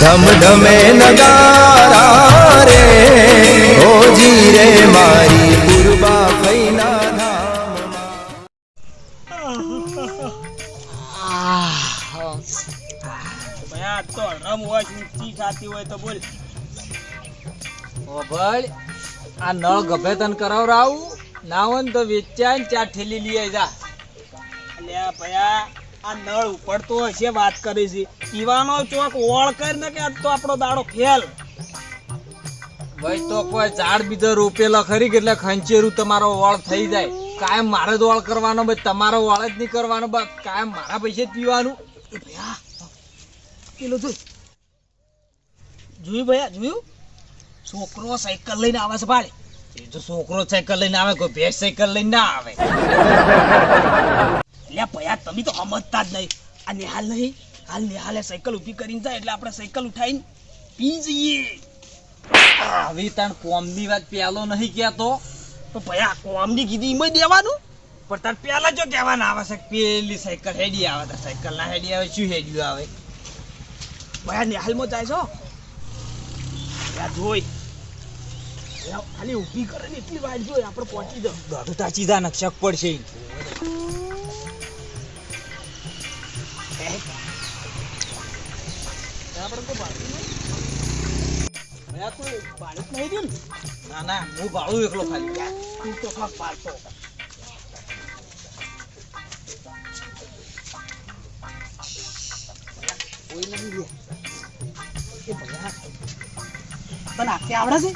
ધમ ધમે નગારા રે હોજી રે મારી પૂર્વા ફૈના ધામમાં. ભાઈ આ તો રમ હોય ઊંચી ખાતી હોય તો બોલ ઓ ભાઈ આ નળ ગભે તન કરાવરાવું ના હોય ને તો વેચ્યા ને ચા ઠેલી લઈ જા અલ્યા ભયા આ નળ ઉપડતો હશે વાત કરી છે. પીવાનો ચોક ઓળ કર ને કે તો આપણો દાડો ફેલ. ભાઈ તો કોઈ ઝાડ બીજો રોપેલો ખરી એટલે ખંચેરું તમારો ઓળ થઈ જાય? કાયમ મારે જ ઓળ કરવાનો ભાઈ તમારો ઓળ જ નહીં કરવાનો બસ કાયમ મારા પૈસે જ પીવાનું? પેલો જોઈ. જોયું ભાઈ જોયું? છોકરો સાયકલ લઈને આવે છે ભાઈ એ તો છોકરો સાયકલ લઈને આવે કોઈ ભેંસ સાયકલ લઈને ના આવે. એટલે ભયા તમે તો સમજતા જ નહીં. આ નિહાલ નહીં હાલ નિહાલે સાયકલ ઊભી કરીને જાય એટલે આપણે સાયકલ ઉઠાઈને પી જઈએ. આવી તાણ કોમની વાત પેલો નહીં કહેતો. તો ભયા કોમની કીધી એમાં દેવાનું? પણ તાર પેલા જો કહેવાના આવે છે પેલી સાયકલ હેડી આવે તાર સાયકલ ના હેડી આવે શું હેડ્યું આવે? ભયા નિહાલમાં જાય છો? જોઈ. ખાલી ઊભી કરે ને એટલી વાર જોઈ આપણે પહોંચી જાવ દોઢું તાચી જા નક્ષક પડશે. ને ના હું ભાડું એકલો ખાલી તું તો ખાસ પાડતો. કોઈ તને આખી આવડે છે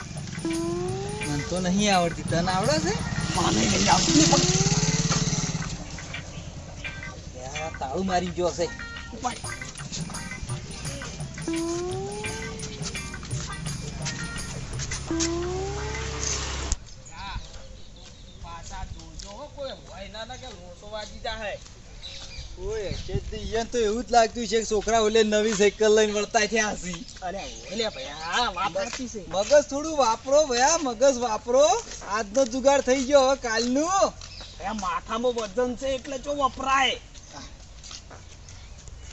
મને તો નહીં આવડતી તને આવડે છે? મને નહીં આવડતી તાળું મારી ગયો છે. ઉપાડ. તો એવું જ લાગતું છે કે છોકરા ઓલે નવી સાયકલ લઈને વળતા થયા હસી મગજ થોડું વાપરો ભયા મગજ વાપરો. આજનો જુગાડ થઈ ગયો હવે કાલનું. માથામાં વજન છે એટલે જો વપરાય.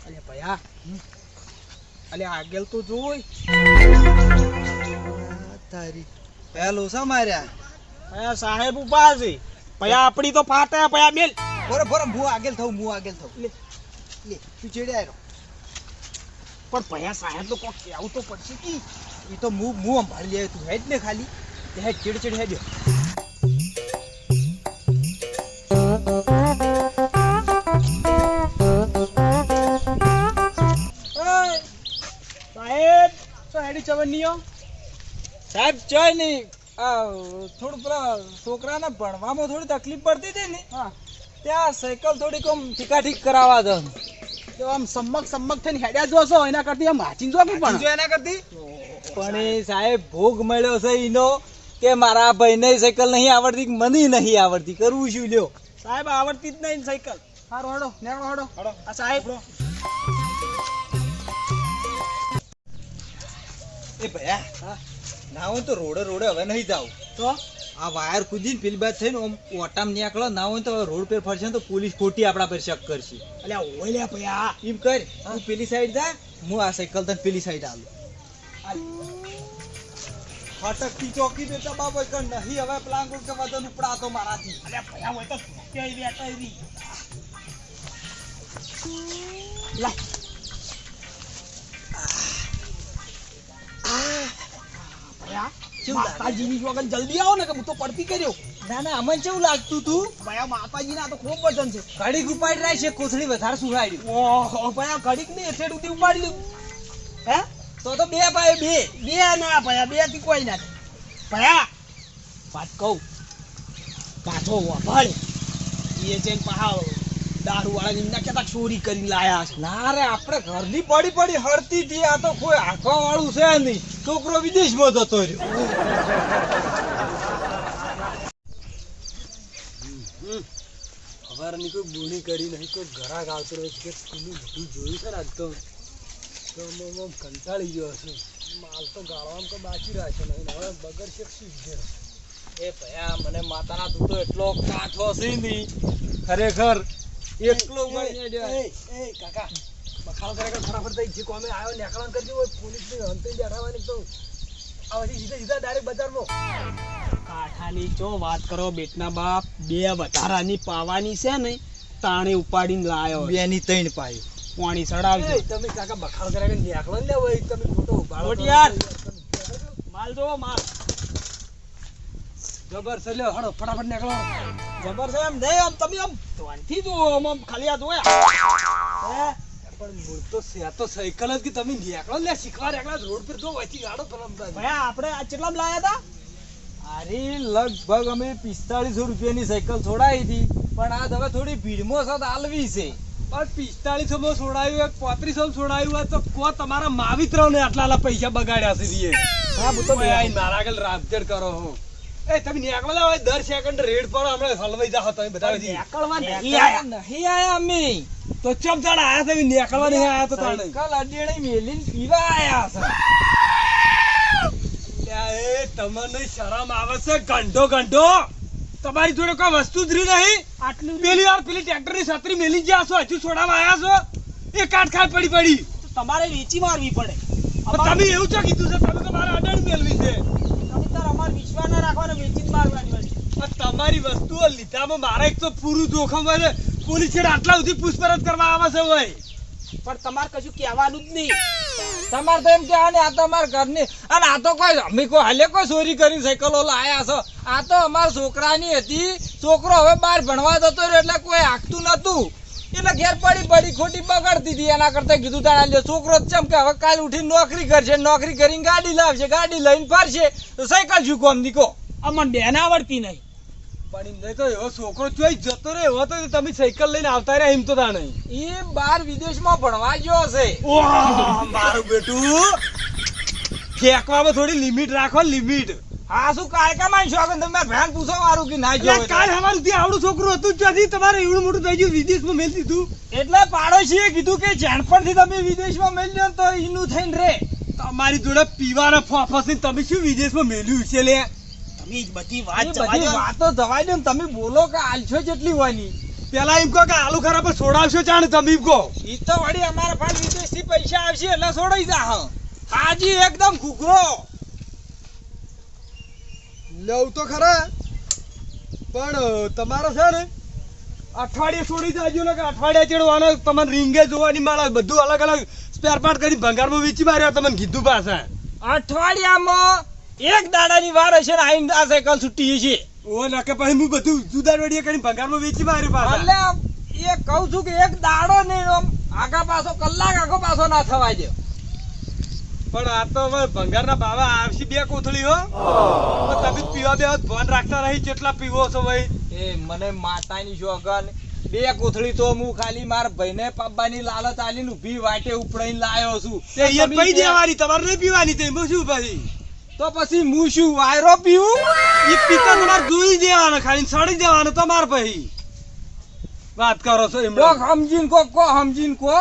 ભાઈ ભયા. અલે આગળ તો જોઈ? તારી પેલો સા માર્યા ભયા સાહેબ ઊભા છે. ભયા આપડી તો ફાટે પયા બેલ. બરો બરો હું આગળ થઉં હું આગળ થઉં. લે. લે તું ચેડે આવ્યો પણ પયા સાહેબ તો કોક કેવું તો પડશે કી. એ તો હું હું સંભાળી લે તું. હેડ ને ખાલી. હેડ ચેડ ચેડ હેડ્યો સાહેબ ચોય નહીં. થોડું પેલા છોકરાને ભણવામાં થોડી તકલીફ પડતી હતી ને ત્યાં સાયકલ થોડીક આમ ઠીકા કરાવવા દો. તો આમ સમ્મક સમક થઈને હેડ્યા જોશો એના કરતી આમ હાચીને જો પણ. જો એના કરતી? પણ એ સાહેબ ભોગ મળ્યો છે એનો કે મારા ભાઈને સાયકલ નહીં આવડતી કે મને નહીં આવડતી. કરવું શું લ્યો? સાહેબ આવડતી જ નહીં સાયકલ. હારો હડો નેડો હડો હડો આ સાહેબ. એ ભયા ના હોય તો રોડે રોડે હવે નહીં જાવ તો? આ વાયર કૂદીને પેલી બાદ થઈને આમ ઓટામ નીકળો ના હોય તો રોડ પર ફરશે તો પોલીસ ખોટી આપણા પર શક કરશે. એટલે ઓય લે ભયા એમ કર તું પેલી સાઈડ જા હું આ સાયકલ તને પેલી સાઈડ આલું. ફટકથી ચોકી દેતા બાબા કે નહીં હવે પ્લાન કે વજન ઉપડાતો મારાથી. અરે ભયા હોય તો કે ભયા કેવું લાગે? માતાજીની વગર જલ્દી આવો ને કે હું તો પડતી કર્યો ના ના અમને કેવું લાગતું તું? ભયા તો ખૂબ વજન છે. ઘડીક ઉપાડી રહ્યા છે કોથળી વધારે સુહાડ્યું. ઓહો ભયા ઘડીક ને એટલે સુધી ઉપાડી હે? તો તો બે ભાઈ બે. બે ના ભયા બેથી કોઈ ના ભયા વાત કહું. પાછો વભાળ એ છે પહાવ દારૂ વાળા એમના કેતા ચોરી કરીને લાયા છે. ના રે, આપણે ઘરની પડી પડી હળતી હતી, આ તો કોઈ આંખવા વાળું છે નહીં. છોકરો વિદેશમાં જતો રહ્યો. ખબર નહીં કોઈ બોલી કરી નહીં, કોઈ ઘરાક આવતો રહ્યો છે પેલું બધું જોયું છે ને આજ તો? તો કંટાળી ગયો હશે. માલ તો ગાળવામાં કોઈ બાકી રાખ્યો નહીં, હવે બગર છે શું એ ભયા, મને માતાના તું તો એટલો કાઠો છે નહીં. ખરેખર એકલો મળી એ એ કાકા બખાલ કરે કે ફટાફટ થઈ જે કોમે આવ્યો નેકળવાનું કરજો પોલીસ પોલીસની હંતે બેઠાવાની તો. આ સીધા સીધા ડાયરેક્ટ બજારમાં. કાઠાની જો વાત કરો બેટના બાપ બે વધારાની પાવાની છે ને તાણે ઉપાડીને લાયો બેની ત્રણ પાઈ પાણી સડાવજો તમે કાકા બખાલ કરે કે નેકળો લેવો હોય તમે ખોટો ઉભાડો કરો. યાર. માલ જો માલ. જબર છે લ્યો હળો ફટાફટ નીકળો. જબર છે એમ નહીં આમ તમે આમ ધ્યાનથી જો આમ આમ ખાલી આ જોયા હે? પણ મૂળ તો છે તો સાયકલ જ કે તમે નીકળો લે શીખવા નેકળો રોડ પર જો વચ્ચે ગાડો પલમતા ભાઈ આપણે આ કેટલા લાયા હતા? અરે લગભગ અમે પિસ્તાળીસો રૂપિયાની સાયકલ છોડાવી હતી. પણ આ હવે થોડી ભીડમાં તો આલવી છે. પણ પિસ્તાળીસો માં છોડાયું પોત્રીસો માં છોડાયું હોય તો કો તમારા માવિત્રો ને આટલા આટલા પૈસા બગાડ્યા છે હા હું તો મારા આગળ રામચેડ કરો હો. એ તમે નેકળો ના દર સેકન્ડ રેડ પર હમણાં હલવાઈ જાઓ તમે બધા બધી. નીકળવા નહીં નહીં આયા. નહીં આયા અમે. તો ચમ ચાલ આયા તમે નેકળવા નહીં આયા તો તાણે? સાયકલ અડેણી મેલીને પીવા આયા છે. એ તમને શરમ આવે છે ગંઢો ગંઢો તમારી જોડે કોઈ વસ્તુ જ રહી નહીં. આટલું પેલી વાર પેલી ટ્રેક્ટરની છત્રી મેલી ગયા છો હજુ છોડામાં આયા છો. એ કાટ ખાટ પડી પડી. તમારે વેચી મારવી પડે. તમે એવું ચો કીધું છે તમે તો મારે અડાડ મેળવી છે. તમે વિશ્વાસ ના રાખવાનો વેચી મારવાની હોય તમારી વસ્તુઓ લીધામાં મારે એક તો પૂરું જોખમ હોય ને પોલીસ આટલા સુધી પૂછપરછ કરવા આવે છે હોય. પણ તમારે કશું કહેવાનું જ નહીં. તમારે તો એમ કહેવાય ને આ તો અમારા ઘરની અને આ તો કોઈ અમે કોઈ હાલે કોઈ ચોરી કરી સાયકલો લાયા છો? આ તો અમારા છોકરાની હતી. છોકરો હવે બહાર ભણવા જતો રહ્યો એટલે કોઈ આખતું નતું એટલે ઘેર પડી પડી ખોટી બગાડતી હતી એના કરતા કીધું તાણા લે છોકરો ચમ કે હવે કાલ ઉઠીને નોકરી કરશે નોકરી કરીને ગાડી લાવશે ગાડી લઈને ફરશે તો સાયકલ શું કોમ નીકો અમને બેન આવડતી નહીં. પણ એમ તો એવો છોકરો જોઈ જતો રહે એવો તો તમે સાયકલ લઈને આવતા રહ્યા એમ તો તાણે. એ બહાર વિદેશમાં ભણવા ગયો હશે મારું બેટું. ફેંકવામાં થોડી લિમિટ રાખો લિમિટ. હા શું કાયકા માં શોખ તમે ભેણ પૂછો મારું કે ના જો કાલ અમારું ત્યાં આવડું છોકરું હતું જ તમારે એવડું મોટું થઈ ગયું વિદેશમાં મેલ દીધું. એટલે પાડોશીએ કીધું કે જાણપણથી તમે વિદેશમાં મેળ્યો ને તો ઈનું થઈને રે. તમારી જોડે પીવાના ફોફસ તમે શું વિદેશમાં મેલ્યું છે લે? તમે બધી વાત બધી વાતો જવાય દો તમે બોલો કે આલશો જેટલી હોવાની પેલા એમ કહો કે આલુ ખરા પર છોડાવશો જાણ તમે કહો. ઈ તો વળી અમારા પાસે વિદેશથી પૈસા આવશે એટલે છોડાઈ જા હાજી એકદમ ઘૂઘરો. લઉં તો ખરા. પણ તમારો છે ને અઠવાડિયે છોડી જાજો ને કે અઠવાડિયા ચડવાનો તમને રીંગે જોવાની માળા બધું અલગ અલગ સ્પેર પાર્ટ કરી ભંગારમાં વેચી માર્યા તમને કીધું પાછા. અઠવાડિયામાં એક દાડાની વાર હશે ને આઈને આ સાયકલ છૂટી છે ઓ ના કે પછી હું બધું જુદા વેડીએ કરી ભંગારમાં વેચી માર્યું પાછા. એટલે એ કહું છું કે એક દાડો નહીં આમ આગા પાછો કલાક આગો પાછો ના થવાય દે પણ આ તો હવે ભંગારના ભાવે આવશે બે કોથળી હો. તમે પીવા બે ભાન રાખતા રહી કેટલા પીવો છો ભાઈ. એ મને માતાની શોગન બે કોથળી તો હું ખાલી માર ભાઈને પાપાની લાલચ આલીને ઊભી વાટે ઉપડાઈને લાયો છું. તે એ પી દેવાની તમારે નહીં પીવાની તે શું પછી? તો પછી હું શું વાયરો પીવું? એ પિતા તમારે જોઈ દેવાનો ખાલી સડી દેવાનો તમારે પછી. વાત કરો છો એમ સમજીને કો કો સમજીને કો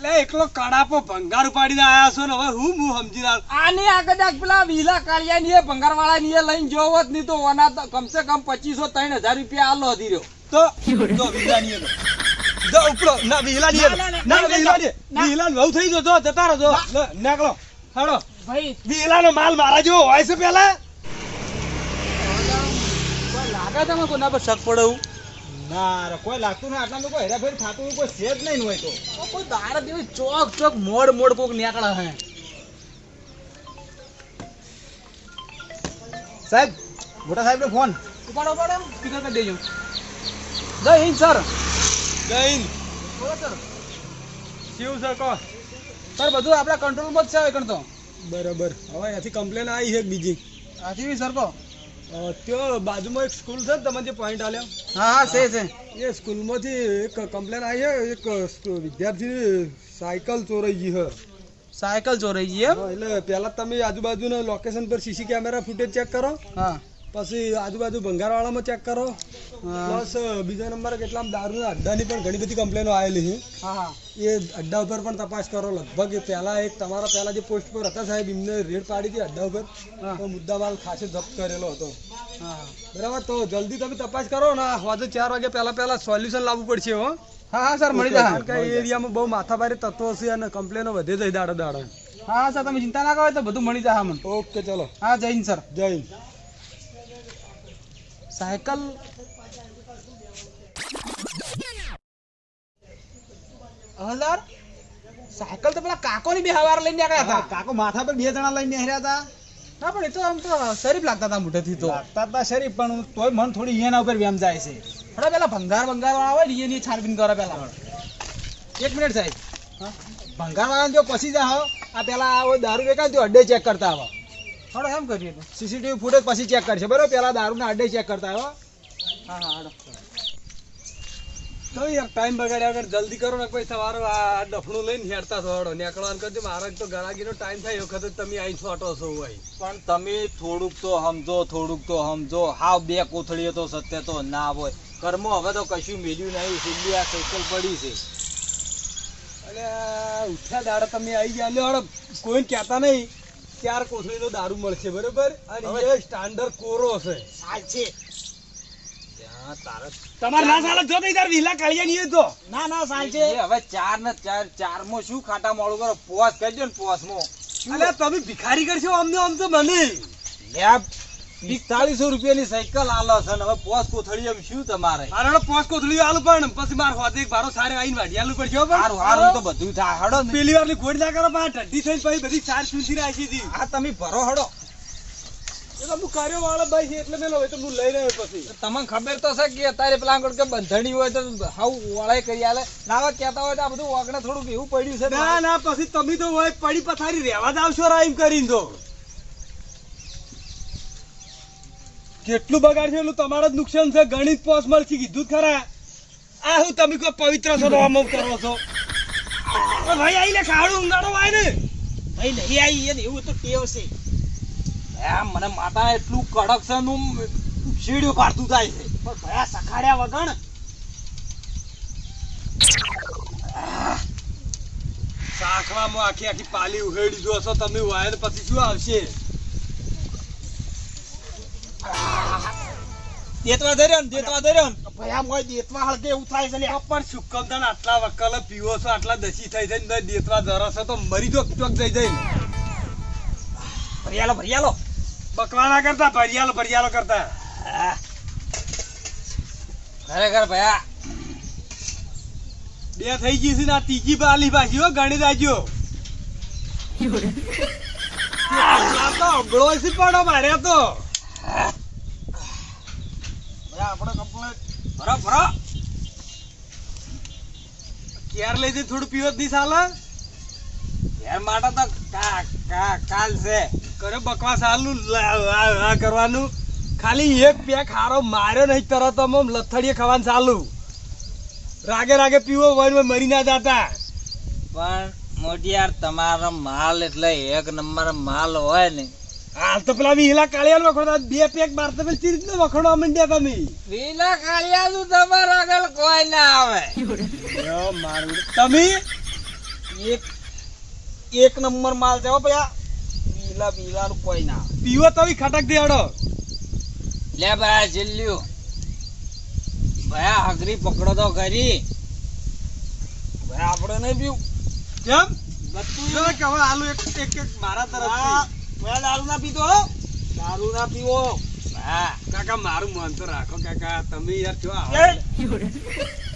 એટલે એકલો કડાપો ભંગાર ઉપાડીને આયા છો ને હવે હું હું સમજી રહ્યો આની આ કદાચ પેલા વીલા કાળિયા ની ભંગાર વાળા ની લઈને જોવો જ નહીં તો ઓના તો કમસે કમ પચીસો ત્રણ હજાર રૂપિયા આલો હતી રહ્યો. તો જો વિલાની એનો. જો ઉપડો ના વીલા ની ના, વીલા ની વીલા ના. થઈ ગયો જો જતા રહો જો હાડો. ભાઈ. વિલાનો માલ મારા જેવો હોય છે પેલા. લાગે તમે કોના પર શક પડે ના કોઈ લાગતું નહીં. આટલા કોઈ હેરાફેરી થતું કોઈ છે જ નહીં હોય તો. કોઈ દાડા જેવી ચોક ચોક મોડ મોડ કોક નીકળે હે. સાહેબ મોટા સાહેબ ફોન. ઉપાડો ઉપાડો સ્પીકર કરી દેજો. જય હિન્દ સર. જૈન શિવ સર. કહો સર બધું આપણા કંટ્રોલમાં જ છે હવે તો. બરાબર. હવે અહીંથી કમ્પ્લેન આવી છે બીજી. આથી સર કહો. ત્યાં બાજુમાં એક સ્કૂલ છે ને તમે જે પોઈન્ટ આલ્યો? હા હા છે છે. એ સ્કૂલમાંથી એક કમ્પ્લેન આવી છે એક વિદ્યાર્થી સાયકલ ચોરાઈ ગઈ છે. સાયકલ ચોરાઈ ગઈ એમ? એટલે પહેલા તમે આજુબાજુના લોકેશન પર સીસી કેમેરા ફૂટેજ ચેક કરો. હા. પછી આજુબાજુ ભંગારવાળામાં ચેક કરો. પ્લસ બીજા નંબર કેટલા દારૂના અડ્ડાની પણ ઘણી બધી કમ્પ્લેનો આવેલી છે. હા એ અડ્ડા ઉપર પણ તપાસ કરો. લગભગ પહેલા એક તમારા પહેલા જે પોસ્ટ પર હતા સાહેબ એમને રેડ પાડી હતી અડ્ડા ઉપર. તો મુદ્દામાલ ખાસે જપ્ત કરેલો હતો. હા. બરાબર? તો જલ્દી તમે તપાસ કરો ને વાજે ચાર વાગે પહેલા પહેલા સોલ્યુશન લાવવું પડશે હો. હા હા સર મળી કારણ કે જાય એ એરિયામાં બહુ માથાભારી તત્વો છે અને કમ્પ્લેનો વધે જાય દાડે દાડે. હા હા સર તમે ચિંતા ના કરો તો બધું મળી જાય મને ઓકે ચલો. હા જય હિન્દ સર. જય હિન્દ. સાયકલ. હજાર સાયકલ તો પેલા કાકોની બે હવાર લઈને નીકળ્યા હતા. કાકો માથા પર બે જણા લઈને નીકળ્યા હતા. ના પણ એ તો આમ તો શરીફ લાગતા હતા મોઢેથી તો. લાગતા હતા શરીફ પણ તોય મન થોડી એના ઉપર વ્યામ જાય છે. થોડા પેલા ભંગાર ભંગાર વાળા હોય ને એની છાનબીન કરે પેલા. એક મિનિટ સાહેબ. ભંગારવાળા જો પછી જા આ પેલા દારૂ વેચાય ને તો અડ્ડે ચેક કરતા આવો. થોડો એમ કરીએ સીસીટીવી ફૂટેજ પછી ચેક કરશે. બરોબર? પેલા દારૂના અડ્ડે ચેક કરતા આવ્યો. હા હા હાડો. તો યાર ટાઈમ બગાડ્યા વગર જલ્દી કરો ને કોઈ સવારે આ ડફણું લઈને હેડતા છો હળો નીકળવાનું કરજો. મારે તો ગળાગીનો ટાઈમ થાય. એ વખતે તમે અહીં છોટો છો હોય પણ તમે થોડુંક તો સમજો થોડુંક તો સમજો. હાવ બે કોથળીઓ તો સત્ય તો ના હોય. કર્મો હવે તો કશું મેલ્યું નહીં. છેલ્લી આ સાયકલ પડી છે. અને ઉઠ્યા દાડે તમે આવી ગયા. લ્યો હળો કોઈને કહેતા નહીં. ચાર કોથળીનો દારૂ મળશે બરોબર? અને એ સ્ટાન્ડર્ડ કોરો છે છે તમારે ના ચાલે જો તો યાર વિલા નહીં તો. ના ના સાલ એ હવે ચાર ને ચાર ચારમાં શું ખાટા મોડું કરો? પોસ કરજો ને પોસમાં તમે ભિખારી કરશો અમને આમ તો મને. પિસ્તાલીસો રૂપિયાની સાયકલ આલો છે હવે પોસ કોથળી એમ શું તમારે? મારે પોસ કોથળી આલું પણ પછી મારે એક ભારો સારે આઈને વાઢી આલું પડશે હો. સારું સારું તો બધું થાય. હડો પેલી વાર ગોળ ના કરો પણ ઠંડી થઈ પછી બધી સાર સુધી રાખી હતી. આ તમે ભરો હડો. એ તો હું કર્યો વાળો ભાઈ છે એટલે મેં તો હું લઈ રહ્યો પછી. તમને ખબર તો છે કે અત્યારે પેલા આગળ કે બંધણી હોય તો હાવ વળાઈ કરી આલે. નાવા કહેતા હોય તો આ બધું વાગણે થોડુંક એવું પડ્યું છે ના ના પછી તમે તો હોય પડી પથારી રહેવા જ આવશો રાઈમ કરીને તો. કેટલું બગાડશે એટલું તમારે જ નુકસાન છે ગણિત પોસ મળશે કીધું ખરા. આ હું તમે કોઈ પવિત્ર છો આમ કરો છો? ભાઈ આવી લે ખાડું ઊંઘાડો ભાઈ ને. ભાઈ નહીં આવી એને એવું તો ટેવ છે. એમ મને માતા એટલું કડક છે નું શીડ્યું પાડતું થાય છે. પણ ભયા સખાડ્યા વગણ સાખવામાં આખી આખી પાલી ઉહેડી દો છો તમે વાયર પછી શું આવશે? દેતવા ધર્યો ને દેતવા ધર્યો ને. ભયા મોય દેતવા હળગે એવું થાય છે લ્યા. પણ પણ સુકમદાન આટલા વકલ પીવો છો આટલા દસી થઈ થઈ ને દેતવા જરા છો તો મરી જો ચોક જઈ જઈ ભરિયાલો ભરિયાલો. બકવાના કરતા ભરિયાલો ભરિયાલો કરતા. ખરેખર ભયા બે થઈ ગઈ છે ને આ ત્રીજી પાલી પાછી હો ગણી રાખ્યો આ તો અગળો છે પડો મારે તો. આપણે કમ્પ્લેટ થોડું પીવો નહીં ચાલે. યાર માટે તો કાલ કરે કરવાનું. ખાલી એક પેક હારો માર્યો નહીં, તરત આમ લથડીએ ખાવાનું ચાલુ. રાગે રાગે પીવો મરી ના જાતા. પણ મોટી યાર તમારો માલ એટલે એક નંબર માલ હોય ને હાલ તો પેલા વિહલા કાળિયા વખોડો. બે પેક મારતા પેલી ચીજ ને વખોડવા માંડ્યા તમે વેલા કાળિયા નું તમારા આગળ કોઈ ના આવે. મારું. તમે એક એક નંબર માલ છે પેલા ભયા. પીલા નું કોઈ ના આવે. પીવો તમે ખટક દે હડો લે ભાઈ છેલ્લ્યું ભયા હગરી પકડો તો કરી ભાઈ આપણે નહીં પીવું. કેમ? બધું કે હવે આલુ એક એક મારા હા, તરફથી દારૂ ના પીતો દારૂ ના પીવો. હા કાકા મારું મન તો રાખો કાકા. તમે યાર જો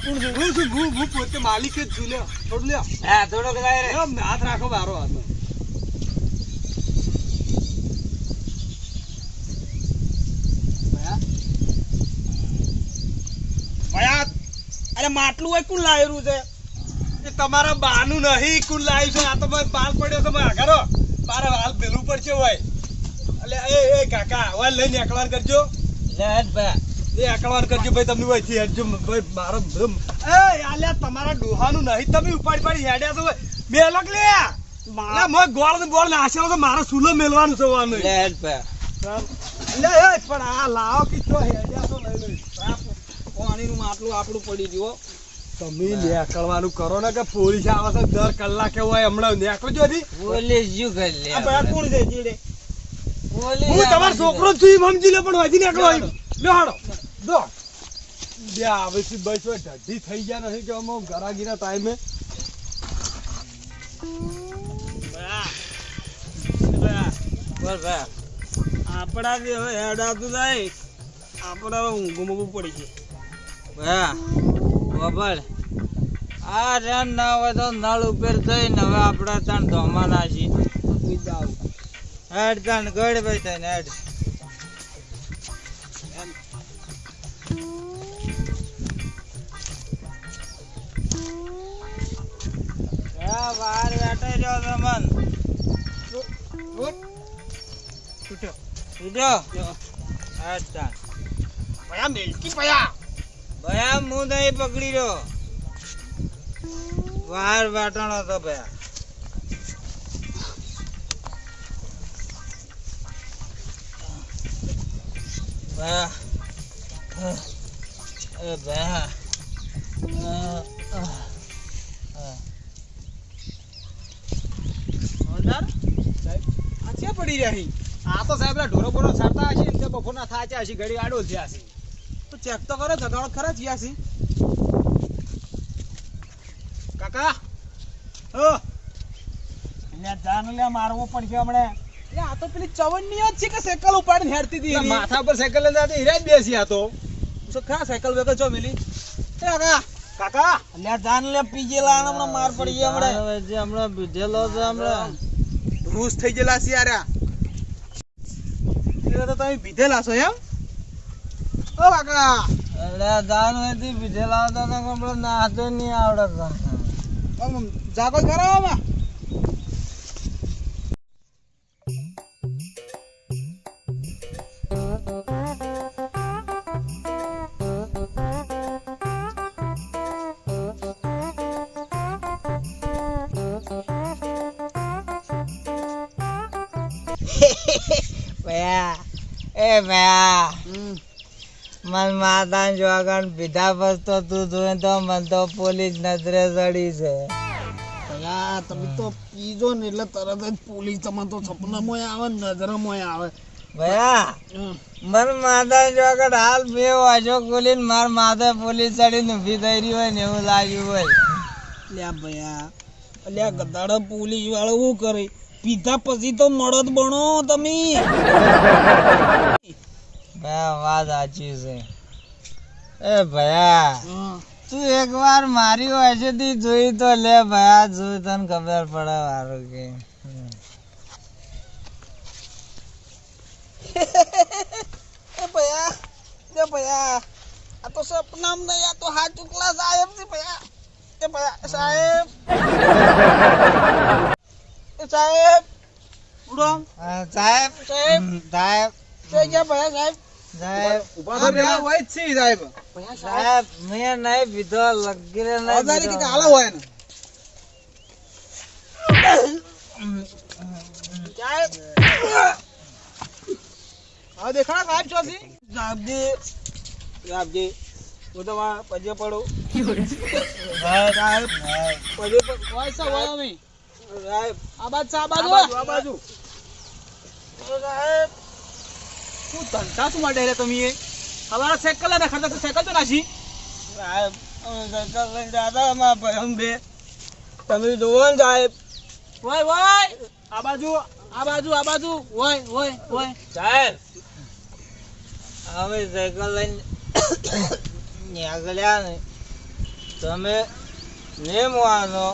હું છું હું હું પોતે માલિક જ છું લ્યો. થોડું લ્યો. હા થોડોક લાય હાથ રાખો મારો હાથ અરે માટલું હોય કોણ લાવેલું છે. તમારા બાનું નહીં કુલ લાવ્યું છે આ તો બાલ પડ્યો તો આગળ મારે હાલ ભેલું પડશે હોય. એટલે એ એ કાકા હવે લઈને એકવાર કરજો. લે ભાઈ. એ એકવાર કરજો ભાઈ તમને હોયથી હેડજો ભાઈ મારો ભમ. એ આલ્યા તમારા ડોહાનું નહીં. તમે ઉપાડી પાડી હેડ્યા હોય બે અલગ લે મારા મો ગોળ ને બોળ આશા તો મારો સુલો મેલવાનું છે વાનું લે હેડ ભયા લે પણ આ લાવો તો હેડ્યા તો લઈ લઈ પાણીનું માટલું આપણું પડી ગયું. તમે નીકળવાનું કરો ને કે પોલીસ આવે છે દર કલાકે હોય હમણાં નીકળજો જી પોલીસ શું કરી લે આ કોણ છે જીડે પોલીસ હું તમારો છોકરો જ છું સમજી લે પણ હજી નીકળો અહીં. લે હાડો દો બે આવે છે બસ ઢઢી થઈ ગયા નથી કે અમે ગરાગીના ટાઈમે? આપણા જે હેડાતું જાય આપણે ઊંઘું મૂઘું પડી છે ભાઈ બાબળ આ રેન ના હોય તો નળ ઉપર થઈને હવે આપણે ત્રણ ધોમા નાખી હેડ ત્રણ ગડ ભાઈ થઈને હેડ. બહાર બેઠો રહ્યો તમન છૂટ્યો છૂટ્યો હેડ ત્રણ મેલકી ભયા ભયા હું નહીં પકડી રહ્યો. વાર વાટણો હતો ભયા. ભયા. ભયા. પડી રહી? આ તો સાહેબ ઢોરો બોરો સારતા હશે ને તે બપોરના છે હશે ઘડી આડો થયા હશે. તો ચેક તો કરો જગાડો ખરા હશે કાકા. ઓ. એટલે જાન લે મારવો છે હમણે. એ આ તો પેલી ચવણની જ છે કે સાયકલ ઉપાડીને હેડતી હતી માથા પર સાયકલ લઈને જાતી હીરા જ બેસી આ તો. તો ખરા સાયકલ વેકલ છો મિલી? કાકા. કાકા. અલ્યા જાન લે પીજેલા હમણાં માર પડી ગયા હમણાં. જે હમણાં પીધેલો છે હમણાં. રૂસ થઈ ગયેલા છે યાર એટલે તો તમે પીધેલા છો એમ? ઓ કાકા અલ્યા જાન હતી પીધેલા હતા તો હમણાં નાતો નહીં આવડત. આમ જાગો કરાવો આમાં. ભયા. એ ભયા. મન માતા જોગણ પીધા બસ તો તું જોઈ તો મન તો પોલીસ નજરે ચડી છે. તમે તો પીજો ને એટલે તરત જ પોલીસ તમારે તો સપનામાં આવે નજરમાં આવે. ભયા મન માતા જોગણ હાલ બે વાજો ખોલીને માર માથે પોલીસ ચડીને ઊભી થઈ રહી હોય ને એવું લાગ્યું હોય. લ્યા ભયા અલ્યા ગધાડા પોલીસ વાળો શું કરે? પીધા પછી તો મળદ બનો તમે. ભાઈ વાત સાચી છે. એ ભયા તું એક વાર મારી વાંચેથી જોઈ તો લે ભયા જોઈ તને ખબર પડે મારું કે. ભયા એ ભયા આ તો સપનામ નહીં આ તો હાથ ક્લાસ સાહેબ છે ભયા. એ ભયા સાહેબ. સાહેબ સાહેબ સાહેબ. સાહેબ. ભયા સાહેબ. સાહેબ ઊભા થયા હોય જ છે સાહેબ. ભયા સાહેબ મેં નહીં પીધો લગીરે નહીં હજારી કે પીધો. હાલો હોય ને. સાહેબ હા દેખાણા સાહેબ છો છે સાહેબજી સાહેબજી હું તો વા પજે પડો. સાહેબ આ બાજુ આ બાજુ આ બાજુ. સાહેબ. શું ધંધા શું માટે રે તમે અમારા સાયકલ ના ખર્ચા તો સાયકલ તો નાશી સાયકલ લઈને દાદા અમારા ભયમ બે. તમે જોવો ને સાહેબ. હોય હોય. આ બાજુ આ બાજુ આ બાજુ. હોય હોય હોય. સાહેબ અમે સાયકલ લઈને નીકળ્યા ને તમે ને માનો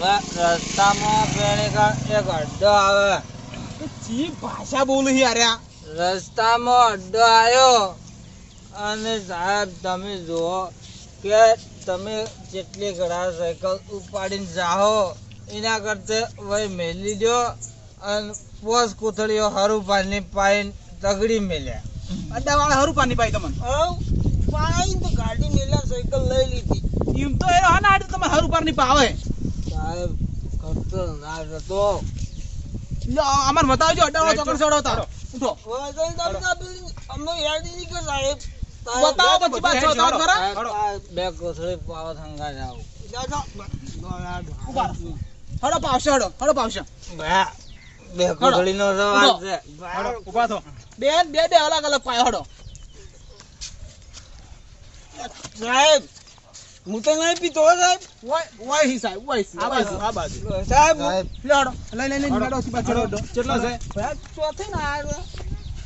રસ્તામાં એક અડ્ડો આવે. જી ભાષા બોલું યાર આ? રસ્તામાં અડ્ડો આવ્યો અને સાહેબ તમે જુઓ કે તમે જેટલી ઘણા સાયકલ ઉપાડીને જાઓ એના કરતા વય મેલી દો અને પોસ કોથળીઓ હરું પાણી પાઈને તગડી મેલ્યા. અડ્ડા વાળા હરું પાણી પાઈ તમને? પાણી તો ગાડી મેલ્યા સાયકલ લઈ લીધી. એમ તો એ હા ના તમે હરું પાણી પાવે સાહેબ ખતરનાક હતો. લો, અમાર બતાવજો અડ્ડા વાળો ચોકડ ચડાવતા ઉઠો અમે યાદ નહીં કે સાહેબ બતાવો પછી પાછો તાવ ખરા? બે કોથળી પાવત હંગાજ આવું હડો પાવશે હડો. હડો પાવશે. બે કોથળીનો સવાલ છે. ઊભા થો. બે બે બે અલગ અલગ પાયો હડો. સાહેબ હું તો નહીં પીતો સાહેબ. વાય વાય હી સાહેબ. વાય સી. આ બાજુ આ બાજુ સાહેબ. લે હડો લઈ લઈ લઈ હડો. સીધા ચડો. કેટલો છે? ભાઈ ચોથી ના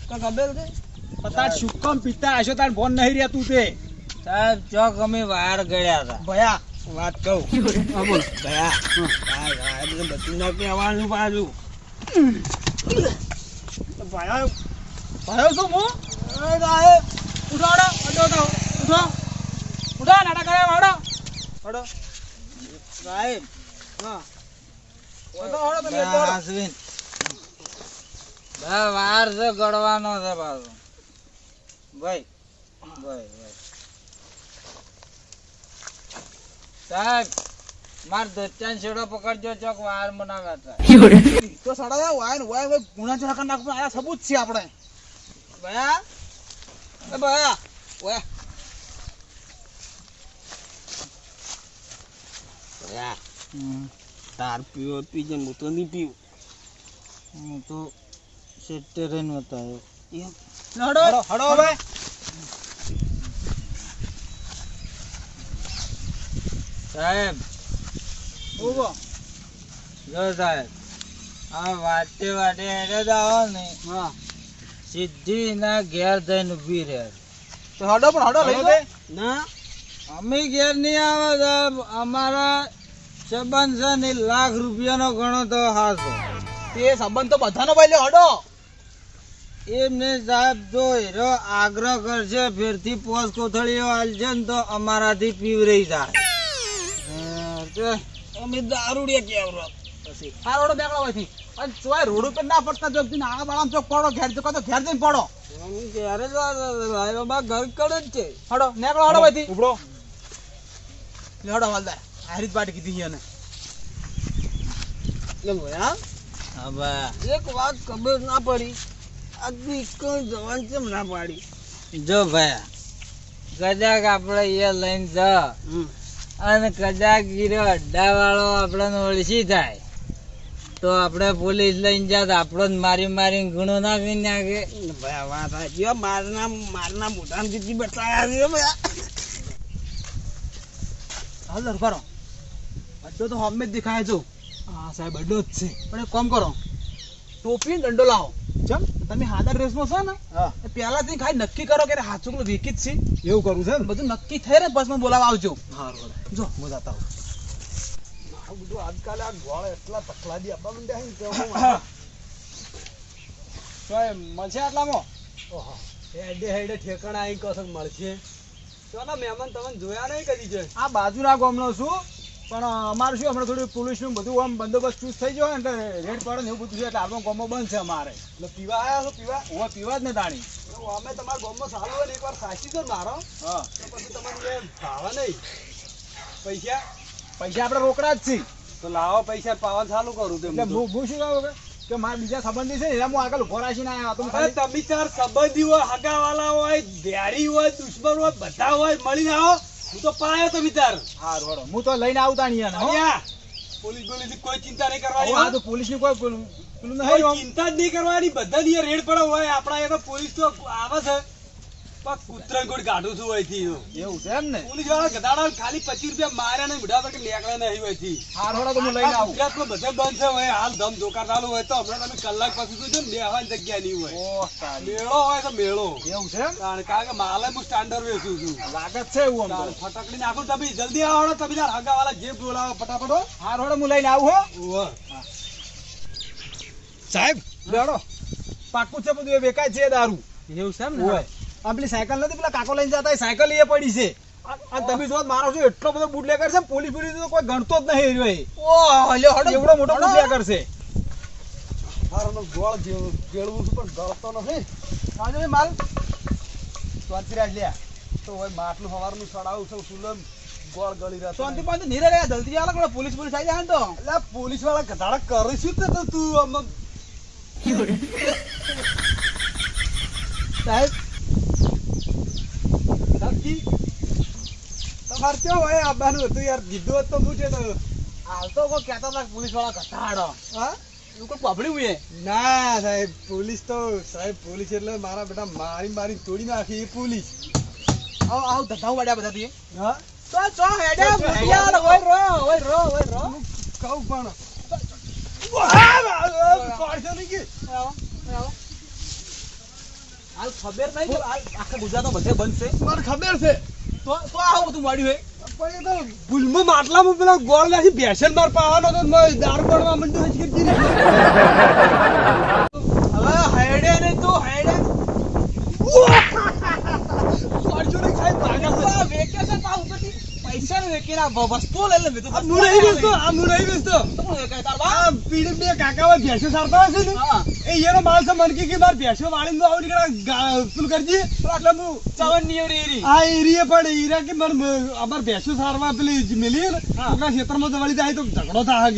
તો ખબર છે? પતા શુકમ પીતા આશો તાર ફોન નહીં તું તે. સાહેબ ચોક અમે વાર ગળ્યા હતા. ભયા. વાત કહું. હા બોલ. ભયા. હા ને બધું ના કહેવાનું બાજુ ભયા ભયો શું મો એ સાહેબ ઉઠો ઉઠો ઉઠો નાડા કરે વાડો હડો સાહેબ હા. ઉઠો હડો તમે બે હડો બા વાર છે ગળવાનો છે પાછો. ભાઈ ભાઈ ભાઈ. સાહેબ માર દત્યાન છેડો પકડજો ચોક વાર હતા તો સાડા વાય ને વાય વાય ગુના ચડા નાખવા આયા સબૂત છે આપણે. ભયા? એ ભયા ઓય ભયા તાર પીવો પીજે હું તો નહીં પીવું. હું તો સેટેરેન બતાવ્યો હડો હડો હવે સાહેબ. ઊભો. જો સાહેબ આ વાટે વાટે હેડે જ આવો ને. હા. સીધી ના ઘેર જઈને ઊભી રહે. તો હડો પણ હડો લઈ લો ના. અમે ઘેર નહીં આવે સાહેબ. અમારા સંબંધ છે ને લાખ રૂપિયાનો ગણો તો હાસો તે સંબંધ તો બધાનો ભાઈ હડો. એમને સાહેબ તો હીરો આગ્રહ કરશે ફેરથી પોસ કોથળીઓ આલશે ને તો અમારાથી પીવરાઈ જાય. અમે દારૂડિયા કેવરો પછી? આ રોડો બેકડો હોય અને ચોય રોડ ઉપર ના પડતા જો નાળા બાળા ચોક પડો ઘેર જો તો ઘેર જઈને પડો. ઘેર જ ઘર કડે જ છે. હડો નેકળો હડો ભાઈ ઉપડો. હડો વાલદાર હારી પાટી કીધી છે એને. એક વાત ખબર ના પડી. આ કઈ જવાન કેમ ના પાડી? જો ભાઈ કદાચ આપણે એ લઈને જા અને કદાચ ગીરો અડ્ડા વાળો આપણને ઓળખી થાય. તો આપણે પોલીસ લઈને જાત આપણો જ મારી મારી ગુનો ના કરી નાખે. ભાઈ વાત સાચી મારના મારના મોઢામાં જીતી બતાવ્યા છે ભયા. હાલ કરો અડ્ડો તો હમે જ દેખાય છો. હા સાહેબ અડ્ડો જ છે. પણ એક કામ કરો. ટોપી ને દંડો લાવો. ચમ? તમે હાદા ડ્રેસમાં છો ને? પહેલાથી ખાલી નક્કી કરો કે હાચું પેલું વેકી જ છે. એવું કરું છે બધું નક્કી થઈ ને બસ મને બોલાવા આવજો. જો. હું જતા આવું મારું બધું આજકાલ આ ગોળ એટલા પતલા દી આપવા માંડ્યા છે ને મળશે આટલામાં? ઓહો. હેડે હેડે ઠેકાણા અહીં કસક મળશે. ચોના મહેમાન તમને જોયા નહીં કદી છે? આ બાજુના ગામનો છું. પણ અમારું શું હમણાં થોડું પોલ્યુશન બધું આમ બંદોબસ્ત ચૂસ થઈ ગયો એટલે રેડ પડે ને એવું બધું છે એટલે આપણો ગોમો બંધ છે અમારે. એટલે પીવા આવ્યા છો પીવા? ઓ પીવા જ ને તાણી. અમે તમારા ગોમો સારું હોય ને એકવાર સાચી દો મારો. હા. પછી તમારે ભાવે નહીં. પૈસા? પૈસા આપણે રોકડા જ છીએ. તો લાવો પૈસા પાવા ચાલુ કરું એટલે હું હું શું કહું કે? કે મારા બીજા સંબંધી છે ને હું આગળ ઊભો રાખીને આવ્યો. તો અરે તમે ચાર સંબંધી હોય હગાવાલા હોય ધ્યારી હોય દુશ્મન હોય બધા હોય મળીને આવો. હું તો પાયો તો વિચાર. હા રોડો હું તો લઈને આવું તાણી અહીંયા પોલીસ બોલીસ કોઈ ચિંતા નહીં કરવાની હો. તો પોલીસની કોઈ પેલું પેલું નહીં કોઈ ચિંતા જ નહીં કરવાની. બધા રેડ પડો હોય. આપણા એ તો પોલીસ તો આવે છે. પણ કાઢું છું અહીંથી એવું છે એમ ને? પોલીસવાળા ગધાડા ખાલી પચીસ રૂપિયા માર્યા ને બધા તક નીકળ્યા નહીં અહીંથી. હા તો હું લઈને આવું. ગુજરાતમાં બધે બંધ છે હવે હાલ ધમ ધોકાર ચાલુ હોય તો હમણાં તમે કલાક પછી જોજો ને બેહવાની જગ્યા નહીં હોય. મેળો હોય તો મેળો. એવું છે કારણ કારણ કે માલે હું સ્ટાન્ડર્ડ વેચું છું. લાગે છે એવું આમ ફટકડી નાખું તમે જલ્દી આવો ને તમે તાર હગાવાલા જે બોલાવો ફટાફટ હો. હા લઈને આવું હો. સાહેબ લેડો પાકું છે બધું વેકાય છે દારૂ. એવું છે એમ ઓય આ પેલી સાયકલ નથી પેલા કાકો લઈને જતા સાયકલ એ પડી છે. આ- આ તમે જો મારો છો એટલો બધો બુટલેગર છે પોલીસ પોલીસ તો કોઈ ગણતો જ નહીં રહ્યો એ. ઓહ હડો. એવડો મોટો બુટલેગર છે. મારો ગોળ જેવું છું પણ ગળતો નથી. આજે માલ. શાંતિ લ્યા. તો હવે માટલું સવારનું સડાવું છું સુલમ. ગોળ ગળી રહ્યા શાંતિ પાંચ નીરે રે જલ્દી આલો કે પોલીસ પોલીસ આવી જાય ને તો એટલે પોલીસવાળા ઘટાડા કરીશું ને તો તું આમ. સાહેબ સાહેબજી તમારે કેવું હોય આવવાનું હતું યાર? કીધું હોત હું છે તો હાલ કોઈ કહેતા હતા પોલીસવાળા ઘટાડો. હા? કોઈ પબડ્યું હોય ના સાહેબ પોલીસ તો સાહેબ પોલીસ એટલે મારા બેટા મારી મારી તોડી નાખી એ પોલીસ. આવ આવ ધંધા વાડ્યા બધા થી હા? તો ચો રો રો રો કહું પણ નહીં કે? હાલ ખબર નહીં કે આખા ગુજરાતમાં બધે બંધ છે. મને ખબર છે. તો તો આવું બધું મળ્યું હે પણ એ તો ભૂલમાં માટલામાં પેલા ગોળ નાખી બેસન માર પાવાનો તો મેં પડવા માંડ્યું હજી કરી હવે હેડે ને તો હેડે પાડશો નહીં સાહેબ ભાગા છે. આ વેકેશનમાં ઉપરથી પૈસા ને વેકેના વ- વસ્તુઓ લઈ લે મેં તો આ હું નહીં વેચતો આ હું નહીં વેચતો તો કોણ વેચાય તાર બાપ? આ પીડી એ છે ભેંસો સારવા પેલી મેલી. આપણા ક્ષેત્રમાં તો વળી જાય તો ઝઘડો થાય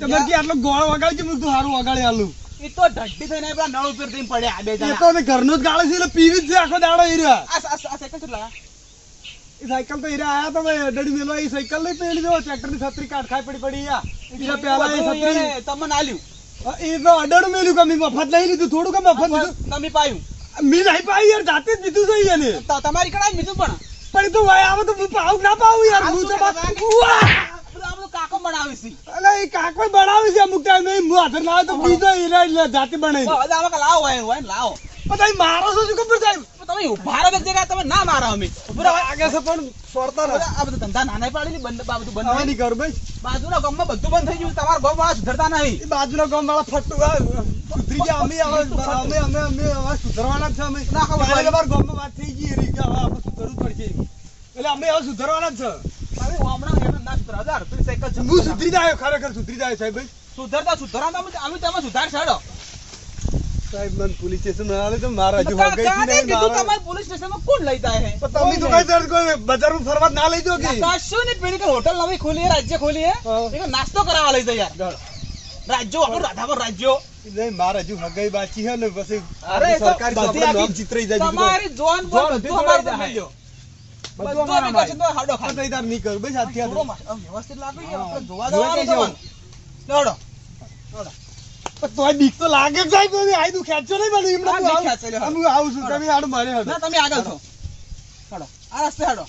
તો આટલો ગોળ વગાડી કે મેં સારું વગાડી આલું ઈ તો ઢટ્ટી થઈને પેલા નળ પડ્યા બે એ જણા. તો હવે ઘરનો જ ગાળે છે જ છે આખો દાડો એરિયા રહ્યા આ- લાયા? એ સાયકલ તો એરિયા આયા તો ભાઈ ડડી મેલો એ સાયકલ નહીં પેલી જો ટ્રેક્ટરની છત્રી કાટ ખાઈ પડી પડી યા એના પહેલા એ છત્રી તમને આલ્યું. એ તો અડડ મેલ્યું કે મેં મફત લઈ લીધું થોડું કે મફત લીધું તમે પાયું મેં નહીં પાઈ યાર જાતે જ લીધું છે એને તમારી ને બીજું પણ પણ તો ભાઈ આવે તો હું પાઉં ના પાઉં યાર હું તો કાકો બનાવે છે અલે એ કાકો બનાવે છે અમુક ટાઈમ નહીં હું હાથે લાવે તો બીજો હીરા જાતે બનાવી લાવો લાવો પણ મારો શું ખબર સાહેબ તમે ઊભા રહો એક જગ્યાએ, તમે ના મારો અમે. ઊભા રહો. છે પણ છોડતા હવે આ બધું ધંધા નાના પાડી બંધ બધું બંધ હવે થઈ નહીં કરું ભાઈ ગયું. બાજુના ગામમાં બધું બંધ થઈ ગયું તમારા ગામ વાળા સુધરતા નહીં. એ બાજુના ગામ વાળા ફટુ સુધરી ગયા. અમે અમે અમે અમે હવે સુધરવાના જ છે અમે. ના ખબર ગામમાં વાત થઈ ગઈ એરી કે હવે આપણે સુધરવું પડશે. એટલે અમે હવે સુધરવાના જ છે. તમે હમણાં ના સુધરો. હજાર હું સુધરી જાય ખરેખર સુધરી જાય સાહેબ. સુધરતા અમે અમે તમે સુધાર છાડો. સાહેબ મને પોલીસ સ્ટેશન આવે તો મારા હજુ કા- હગાઈ કાને થી નહીં મારા- પોલીસ સ્ટેશનમાં કોણ લઈ જાય છે? તમે તો કઈ દર કોઈ બજારમાં ફરવા ના લઈ દો કે કશું નહીં પેલી હોટલ નવી ખોલી છે, રાજ્ય ખોલી છે. હા. નાસ્તો કરાવવા લઈ જાય યાર રાજ્યો આપણું રાધાપુર રાજ્યો નહીં મારા હજુ હગાઈ બાકી છે ને પછી અરે સરકારી બધી નામ આખી જાય તમારી જોન બધું અમારું લ્યો. બધું અમારા હાડો. તાર નહીં કરું હાથે. વ્યવસ્થિત લાગે આપણે જોવા જવાનું. તોય બીક તો લાગે જ સાહેબ હવે આઈ તું ખેંચો નહીં મને એમને હા, તું આવ- છું તમે આડું મારે ના તમે આગળ છો. હાડો. આ રસ્તે હાડો.